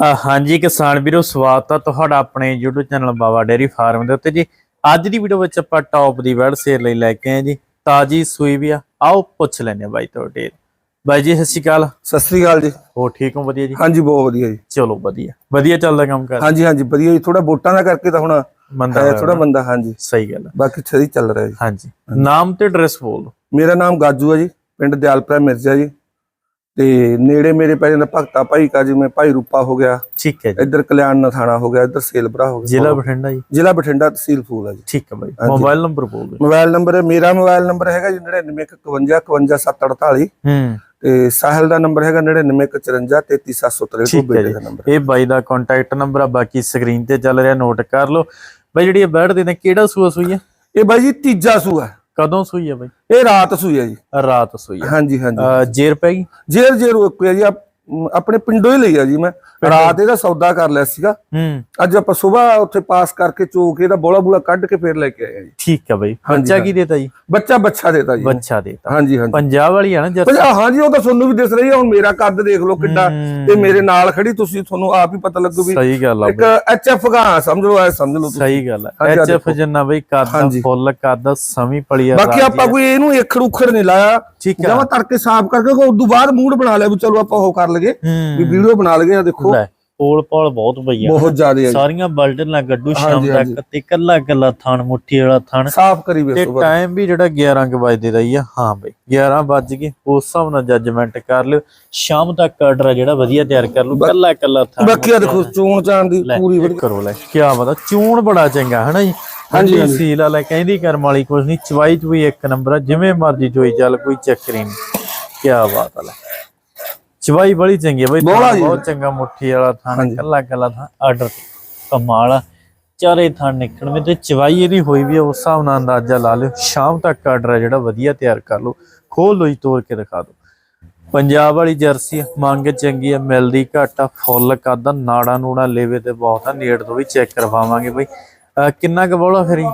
ਹਾਂਜੀ ਕਿਸਾਨ ਵੀਰੋ ਸਵਾਗਤ ਆ ਤੁਹਾਡਾ ਆਪਣੇ YouTube channel Baba dairy farm ਦੇ ਉੱਤੇ ਜੀ। ਅੱਜ ਦੀ ਵੀਡੀਓ ਵਿੱਚ ਆਪਾਂ ਟੌਪ ਦੀ ਵਰਡ ਸੇਲ ਲਈ ਲੈ ਕੇ ਆਏ ਜੀ। ਤਾਜੀ ਸੂਈ ਵੀ ਆ। ਆਓ ਪੁੱਛ ਲੈਨੇ ਆ ਬਾਈ ਤੁਹਾਡੇ ਬਾਈ ਜੀ ਸਤਿ ਸ਼੍ਰੀ ਅਕਾਲ। ਸਤਿ ਸ੍ਰੀ ਅਕਾਲ ਜੀ। ਹੋ ਠੀਕ ਹੋ? ਵਧੀਆ ਜੀ? ਹਾਂਜੀ ਬਹੁਤ ਵਧੀਆ ਜੀ। ਚਲੋ ਵਧੀਆ। ਵਧੀਆ ਚੱਲਦਾ ਕੰਮ ਕਰ। ਹਾਂਜੀ ਹਾਂਜੀ ਵਧੀਆ ਜੀ। ਥੋੜਾ ਵੋਟਾਂ ਦਾ ਕਰਕੇ ਤਾਂ ਹੁਣ ਮੰਦਾ ਥੋੜਾ। ਮੰਦਾ ਹਾਂਜੀ। ਸਹੀ ਗੱਲ ਆ। ਬਾਕੀ ਸਹੀ ਚੱਲ ਰਿਹਾ ਜੀ। ਹਾਂਜੀ। ਨਾਮ ਤੇ ਐਡਰੈਸ ਬੋਲ। ਮੇਰਾ ਨਾਮ ਗਾਜੂ ਹੈ ਜੀ। ਪਿੰਡ ਦਿਆਲਪੁਰਾ ਮਿਰਜ਼ਾ ਜੀ। ਤੇ ਨੇੜੇ ਮੇਰੇ ਪੈ ਜਾਂਦਾ ਭਗਤਾ ਭਾਈ ਕਾ ਜਿਵੇਂ ਭਾਈ ਰੂਪਾ ਹੋ ਗਿਆ। ਠੀਕ ਹੈ ਜੀ। ਇੱਧਰ ਕਲਿਆਣ ਨਥਾਣਾ ਹੋ ਗਿਆ ਇੱਧਰ ਸੇਲਬਰਾ ਹੋ ਗਿਆ। ਜ਼ਿਲ੍ਹਾ ਬਠਿੰਡਾ ਜੀ। ਜ਼ਿਲ੍ਹਾ ਬਠਿੰਡਾ ਤਹਿਸੀਲ ਫੂਲ ਹੈ ਜੀ। ਠੀਕ ਹੈ ਬਾਈ। ਹਾਂਜੀ। ਮੋਬਾਈਲ ਨੰਬਰ ਬੋਲ ਦਿਓ। ਮੋਬਾਈਲ ਨੰਬਰ ਮੇਰਾ ਮੋਬਾਈਲ ਨੰਬਰ ਹੈਗਾ ਜੀ 9951555748 ਹੂੰ। ਤੇ ਸਾਹਿਲ ਦਾ ਨੰਬਰ ਹੈਗਾ 9954533763 ਠੀਕ ਹੈ ਬੇਟੇ ਜੀ। ਦਾ ਨੰਬਰ ਇਹ ਬਾਈ ਦਾ ਕੰਟੈਕਟ ਨੰਬਰ ਆ ਬਾਕੀ ਸਕਰੀਨ ਤੇ ਚੱਲ ਰਿਹਾ ਨੋਟ ਕਰ ਲਓ। ਬਾਈ ਜਿਹੜੀ ਇਹ ਦੇ ਨੇ ਕਿਹੜਾ ਸੂਆ ਸੂਈ ਹੈ ਇਹ ਬਾਈ ਜੀ ਤੀਜਾ ਸੂਆ। ਹੈ। ਕਦੋਂ ਸੂਈ ਹੈ ਬਾਈ? ਇਹ ਰਾਤ ਸੂਈ ਹੈ ਜੀ। ਰਾਤ ਸੂਈ ਹੈ ਹਾਂਜੀ ਹਾਂਜੀ। ਅ, ਜੇਰ ਪੈ ਗਈ? ਜੇਰ ਜੇਰ ਰੁਕਿਆ ਜੀ। ਮ, ਆਪਣੇ ਪਿੰਡੋਂ ਹੀ ਲਈ ਆ ਜੀ ਮੈਂ। ਰਾਤ ਇਹਦਾ ਸੌਦਾ ਕਰ ਲਿਆ ਸੀਗਾ। ਹੂੰ। ਅੱਜ ਆਪਾਂ ਸਵੇਰ ਉੱਥੇ ਪਾਸ ਕਰਕੇ ਚੋਕ ਇਹਦਾ ਬੋਲਾ ਬੂਲਾ ਕੱਢ ਕੇ ਫੇਰ ਲੈ ਕੇ ਆਏ ਆ ਜੀ। ਠੀਕ ਹੈ ਬਾਈ। ਬੱਚਾ ਕੀ ਦੇਤਾ ਜੀ? ਬੱਚਾ ਬੱਚਾ ਦੇਤਾ ਜੀ। ਬੱਚਾ ਦੇਤਾ। ਹਾਂਜੀ ਹਾਂਜੀ। ਪੰਜਾਬ ਵਾਲੀ ਆ ਨਾ ਜਰ ਪਰ ਹਾਂਜੀ ਉਹ ਤਾਂ ਤੁਹਾਨੂੰ ਵੀ ਦਿਸ ਰਹੀ ਹੈ ਹੁਣ ਮੇਰਾ ਕੱਦ ਦੇਖ ਲਓ ਕਿੱਡਾ। ਹੂੰ। ਤੇ ਮੇਰੇ ਨਾਲ ਖੜੀ ਤੁਸੀਂ ਤੁਹਾਨੂੰ ਆਪ ਹੀ ਪਤਾ ਲੱਗੂ ਵੀ ਸਹੀ ਗੱਲ ਆ ਇੱਕ ਐਚ ਐਫ ਗਾ ਸਮਝ ਲਓ ਐ ਸਮਝ ਲਓ ਤੁਸੀਂ। ਸਹੀ ਗੱਲ ਆ। H F. ਜੰਨਾ ਬਾਈ ਕੱਦ ਹਾਂਜੀ। ਫੁੱਲ ਕੱਦ ਸਮੀ ਪਲੀ ਆ ਬਾਕੀ ਆਪਾਂ ਆ। ਕੋਈ ਇਹਨੂੰ ਏਖੜ ਉਖੜ ਨਹੀਂ ਲਾਇਆ। ਠੀਕ ਜਮਾ ਆ ਤੜਕੇ ਸਾਫ਼ ਕਰਕੇ ਉਦੋਂ ਬਾਅਦ ਮੂਡ ਬਣਾ ਲਿਆ ਵੀ ਚਲੋ ਆਪਾਂ ਉਹ ਕਰ ਲਈਏ ਵੀ ਵੀਡੀਓ ਬਣਾ ਲਈਏ ਆਹ ਦੇਖੋ। ਪੋਲ ਪੋਲ ਬਹੁਤ ਪਈ ਆ ਬਹੁਤ ਜ਼ਿਆਦਾ ਹੈ। ਸਾਰੀਆਂ ਬਲਟਨ ਲਾ ਗੱਡੂ ਸ਼ਾਮ। ਤੱਕ ਤੇ ਕੱਲਾ ਕੱਲਾ ਥਣ ਮੁੱਠੀ ਵਾਲਾ ਥਣ। ਸਾਫ਼ ਕਰੀ ਤੇ ਵੇਖੋ ਬਸ। ਟਾਈਮ ਵੀ ਜਿਹੜਾ 11 ਕੁ ਵਜੇ ਦਾ ਹੀ ਆ। ਹਾਂ ਬਈ 11 ਵੱਜ ਗਏ। ਉਸ ਹਿਸਾਬ ਨਾਲ ਜੱਜਮੈਂਟ ਕਰ ਲਿਓ। ਸ਼ਾਮ ਤੱਕ ਆਰਡਰ ਆ ਜਿਹੜਾ ਵਧੀਆ ਤਿਆਰ ਕਰ ਲਓ। ਕੱਲਾ ਕੱਲਾ ਥਣ ਬਾਕੀ ਆ ਦੇਖੋ ਚੋਣ ਚਾਣ ਦੀ ਪੂਰੀ ਕਰੋ ਲੈ ਕੀ ਬਤਾ ਚੂਣ ਬੜਾ ਚੰਗਾ ਹੈ ਨਾ ਜੀ? ਹਾਂਜੀ। ਸੀਲ ਵਾਲਾ ਕਹਿੰਦੀ ਕਰਮ ਵਾਲੀ ਕੁਝ ਨਹੀਂ ਚਵਾਈ ਚੁਈ ਇੱਕ ਨੰਬਰ ਆ ਜਿਵੇਂ ਮਰਜ਼ੀ ਚੋਈ ਚੱਲ ਕੋਈ ਚੱਕਰ ਨਹੀਂ ਕੀ ਬਾਤ ਆ ਲੈ। ਚਵਾਈ ਬੜੀ ਚੰਗੀ ਹੈ ਬਈ ਬੋਲਾ ਥਣ ਜੀ। ਬਹੁਤ ਚੰਗਾ ਮੁੱਠੀ ਵਾਲਾ ਥਾਂ ਹਾਂਜੀ। ਕੱਲਾ ਕੱਲਾ ਥਾਂ ਆਰਡਰ ਕਮਾਲ ਆ। ਚਾਰੇ ਥਾਂ ਨਿਕਲਵੇਂ ਤੇ ਚਵਾਈ ਇਹਦੀ ਹੋਈ ਵੀ ਆ, ਉਸ ਹਿਸਾਬ ਨਾਲ ਅੰਦਾਜ਼ਾ ਲਾ ਲਿਓ। ਸ਼ਾਮ ਤੱਕ ਆਰਡਰ ਜਿਹੜਾ ਵਧੀਆ ਤਿਆਰ ਕਰ ਲਓ। ਖੋਲ ਲੋ ਜੀ ਤੋੜ ਕੇ ਦਿਖਾ ਦਿਓ। ਪੰਜਾਬ ਵਾਲੀ ਜਰਸੀ ਆ, ਮੰਗ ਚੰਗੀ ਆ ਮਿਲਦੀ ਘੱਟ ਆ ਫੁੱਲ ਕੱਦ ਨਾੜਾ ਨੂੜਾ ਲੇਵੇ ਤੇ ਬਹੁਤ ਆ ਨੇੜ ਤੋਂ ਵੀ ਚੈੱਕ ਕਰਵਾਵਾਂਗੇ ਬਈ। ਅਹ ਕਿੰਨਾ ਕੁ ਬੋਲਾ ਫੇਰੀ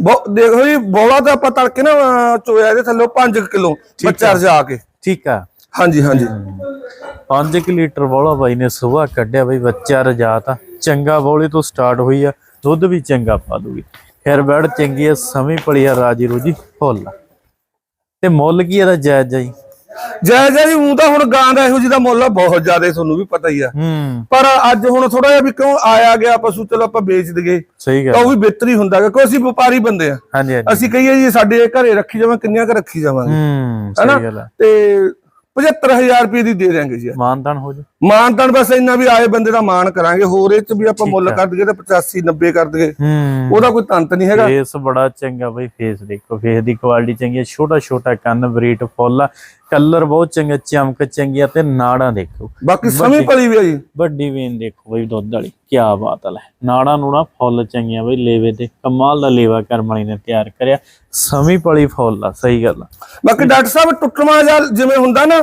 ਬਹੁ- ਦੇਖੋ ਜੀ ਬੋਲਾ ਤਾਂ ਆਪਾਂ ਤੜਕੇ ਨਾ ਅਹ, ਚੋਇਆ ਇਹਦੇ ਥੱਲੇ 5 ਕਿਲੋ ਬੱਚਾ ਰਜਾ ਕੇ। ਠੀਕ ਆ। ਹਾਂਜੀ ਹਾਂਜੀ। 5 ਲੀਟਰ ਬੋਲਾ ਬਾਈ ਨੇ ਸਵੇਰ ਕੱਢਿਆ ਬਈ ਬੱਚਾ ਰਜਾਤ ਆ। ਚੰਗਾ ਬੋਲੇ ਤੋਂ ਸਟਾਰਟ ਹੋਈ ਆ ਦੁੱਧ ਵੀ ਚੰਗਾ ਪਾ ਦੂਗੀ। ਫਿਰ ਬੈੜ ਚੰਗੀ ਆ ਸਮੀ ਪਲੀ ਆ ਰਾਜੀ ਰੋਜੀ ਫੁੱਲ। ਤੇ ਮੁੱਲ ਕੀ ਇਹਦਾ ਜਾਇਜ਼ ਜਾਈ? ਜੈ ਜੈ ਉਹ ਤਾਂ ਹੁਣ ਗਾਂ ਦਾ ਇਹੋ ਜਿਹਦਾ ਮੁੱਲ ਆ ਬਹੁਤ ਜ਼ਿਆਦਾ ਤੁਹਾਨੂੰ ਵੀ ਪਤਾ ਹੀ ਆ। ਪਰ ਅੱਜ ਹੁਣ ਥੋੜਾ ਜਿਹਾ ਵੀ ਕਿਉਂ ਆਇਆ ਗਿਆ ਪਸ਼ੂ ਚਲੋ ਆਪਾਂ ਵੇਚ ਦਈਏ। ਸਹੀ ਤਾਂ ਗੱਲ ਉਹ ਵੀ ਬਿਹਤਰ ਹੁੰਦਾ ਕਿਉਂਕਿ ਅਸੀਂ ਵਪਾਰੀ ਬੰਦੇ ਆ। ਅਸੀਂ ਕਹੀਏ ਜੀ ਸਾਡੇ ਘਰੇ ਰੱਖੀ ਜਾਵਾਂ ਕਿੰਨੀਆਂ ਕ ਰੱਖੀ ਜਾਵਾਂਗੇ। ਹਨਾ? ਸਹੀ ਗੱਲ ਆ। ਤੇ 75000 ਰੁਪਏ ਦੀ ਦੇ ਦਿਆਂਗੇ ਜੀ। ਮਾਨਤਾਨ ਹੋ ਜਾ। ਮਾਨ ਤਾਂ ਬਸ ਇੰਨਾ ਵੀ ਆਏ ਬੰਦੇ ਦਾ ਮਾਨ ਕਰਾਂਗੇ ਹੋਰ ਇਹ ਚ ਵੀ ਆਪਾਂ ਮੁੱਲ। ਕਰ ਦਈਏ ਤਾਂ 85 90 ਕਰ ਦਈਏ। ਹੂੰ। ਉਹਦਾ ਕੋਈ ਤੰਤ ਨਹੀਂ ਹੈਗਾ। ਫੇਸ ਬੜਾ ਚੰਗਾ ਬਈ ਫੇਸ ਦੇਖੋ ਫੇਸ ਦੀ ਕੁਆਲਿਟੀ ਚੰਗੀ ਹੈ ਛੋਟਾ ਛੋਟਾ ਕੰਨ ਬਰੀਟ ਫੁੱਲ ਕਲਰ ਬਹੁਤ ਚੰਗਾ ਚਮਕ ਚੰਗੀ ਆ ਤੇ ਨਾੜਾਂ ਦੇਖੋ। ਬਾਕੀ ਸਮੀ ਪਲੀ ਵੀ ਆ ਜੀ। ਵੱਡੀ ਵੇਨ ਦੇਖੋ ਬਈ ਦੁੱਧ ਵਾਲੀ। ਕੀ ਬਾਤ ਲੈ ਨਾੜਾਂ ਨੂੜਾ ਫੁੱਲ ਚੰਗੀਆਂ ਬਈ ਲੇਵੇ ਤੇ ਕਮਾਲ ਦਾ ਲੇਵਾ ਕਰਮ ਵਾਲੀ ਨੇ ਤਿਆਰ ਕਰਿਆ। ਸਮੀ ਪਲੀ ਫੁੱਲ ਆ ਸਹੀ ਗੱਲ ਬਾਕੀ ਡਾਕਟਰ ਸਾਹਿਬ ਟੁੱਟਵਾ ਜਾਂ ਜਿਵੇਂ ਹੁੰਦਾ ਨਾ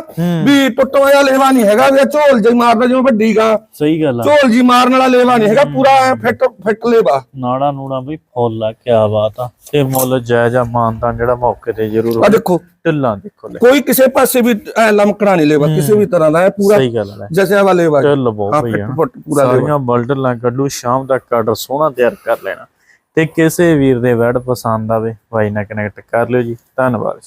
ਵੀ ਟੁੱਟਵਾ ਜਾਂ ਲੇਵਾ ਨਹੀਂ ਹੈਗਾ ਵੀ ਝੋਲ ਜਿਹਾ ਮਾਰਦਾ ਜਿਵੇਂ ਵੱਡੀ ਗਾਂ। ਸਹੀ ਗੱਲ ਆ। ਝੋਲ ਜੀ ਮਾਰਨ ਵਾਲਾ ਲੇਵਾ ਨਹੀਂ ਹੈਗਾ ਪੂਰਾ ਫਿੱਟ ਫਿੱਟ ਲੇਵਾ। ਨਾੜਾਂ ਨੂੜਾ ਬਈ ਫੁੱਲ ਆ ਕੀ ਬਾਤ ਆ। ਤੇ ਮੁੱਲ ਜਾਇਜ਼ ਆ ਮਾਨਤਾ ਜਿਹੜਾ ਮੌਕੇ ਤੇ ਜ਼ਰੂਰ ਆ ਦੇਖੋ ਢਿੱਲਾਂ ਦੇਖੋ ਲੈ। ਕੋਈ ਕਿਸੇ ਪਾਸੇ ਵੀ ਐ ਲਮਕਣਾ ਨਹੀਂ ਲੇਵਾ ਕਿਸੇ ਵੀ ਤਰ੍ਹਾਂ ਦਾ ਇਹ ਪੂਰਾ ਸਹੀ ਗੱਲ ਲੈ। ਜਸਿਆ ਵਾਲਾ ਜੀ। ਢਿੱਲ ਬਹੁਤ ਹਾਂ, ਪਈ ਆ ਪੂਰਾ ਸਾਰੀਆਂ ਬਲਡਲਾਂ ਕੱਢੂ ਸ਼ਾਮ ਤੱਕ ਆਰਡਰ ਸੋਹਣਾ ਤਿਆਰ ਕਰ ਲੈਣਾ। ਤੇ ਕਿਸੇ ਵੀਰ ਦੇ ਵੈਡ ਪਸੰਦ ਆਵੇ ਬਾਈ ਨਾਲ ਕਨੈਕਟ ਕਰ ਲਿਓ ਜੀ। ਧੰਨਵਾਦ